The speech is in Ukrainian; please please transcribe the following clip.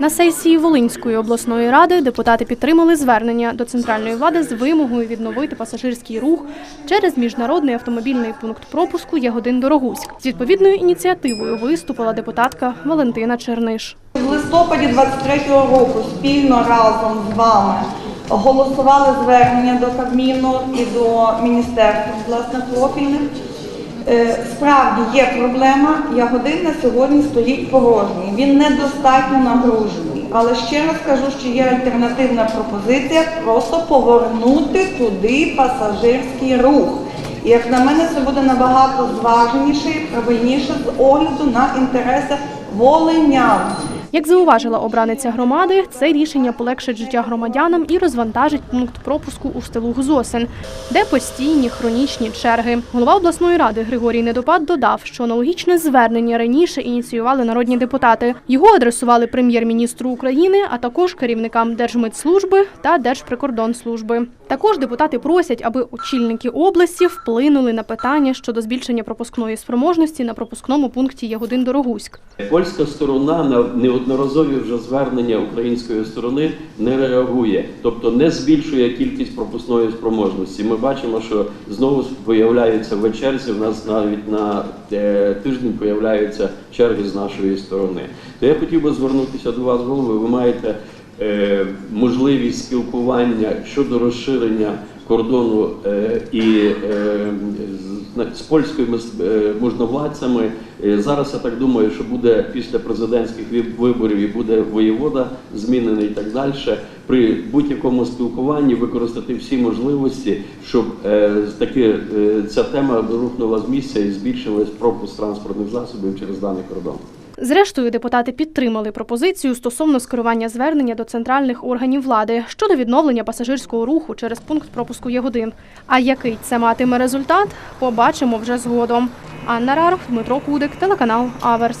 На сесії Волинської обласної ради депутати підтримали звернення до центральної влади з вимогою відновити пасажирський рух через міжнародний автомобільний пункт пропуску Ягодин Дорогуськ. З відповідною ініціативою виступила депутатка Валентина Черниш. В листопаді 23-го року спільно разом з вами голосували звернення до Кабміну і до міністерства власне профільних. Е, Справді є проблема, Ягодин на сьогодні стоїть порожній. Він недостатньо нагружений. Але ще раз кажу, що є альтернативна пропозиція просто повернути туди пасажирський рух. І як на мене, це буде набагато зваженіше і правильніше з огляду на інтереси волинян. Як зауважила обраниця громади, це рішення полегшить життя громадянам і розвантажить пункт пропуску у селу Гзосин, де постійні хронічні черги. Голова обласної ради Григорій Недопад додав, що аналогічне звернення раніше ініціювали народні депутати. Його адресували прем'єр-міністру України, а також керівникам Держмитслужби та Держприкордонслужби. Також депутати просять, аби очільники області вплинули на питання щодо збільшення пропускної спроможності на пропускному пункті Ягодин Дорогуськ. Польська сторона на неодноразові вже звернення української сторони не реагує, тобто не збільшує кількість пропускної спроможності. Ми бачимо, що знову виявляються в черзі. В нас навіть на е, тиждень появляються черги з нашої сторони. То я хотів би звернутися до вас, голови. Ви маєте можливість спілкування щодо розширення кордону е, і е, з, польськими е, можновладцями. Е, Зараз я так думаю, що буде після президентських виборів і буде воєвода змінений і так далі. При будь-якому спілкуванні використати всі можливості, щоб е, таки е, ця тема рухнула з місця і збільшилась пропуск транспортних засобів через даний кордон. Зрештою, депутати підтримали пропозицію стосовно скерування звернення до центральних органів влади щодо відновлення пасажирського руху через пункт пропуску Ягодин. А який це матиме результат, побачимо вже згодом. Анна Раров, Дмитро Кудик, телеканал Аверс.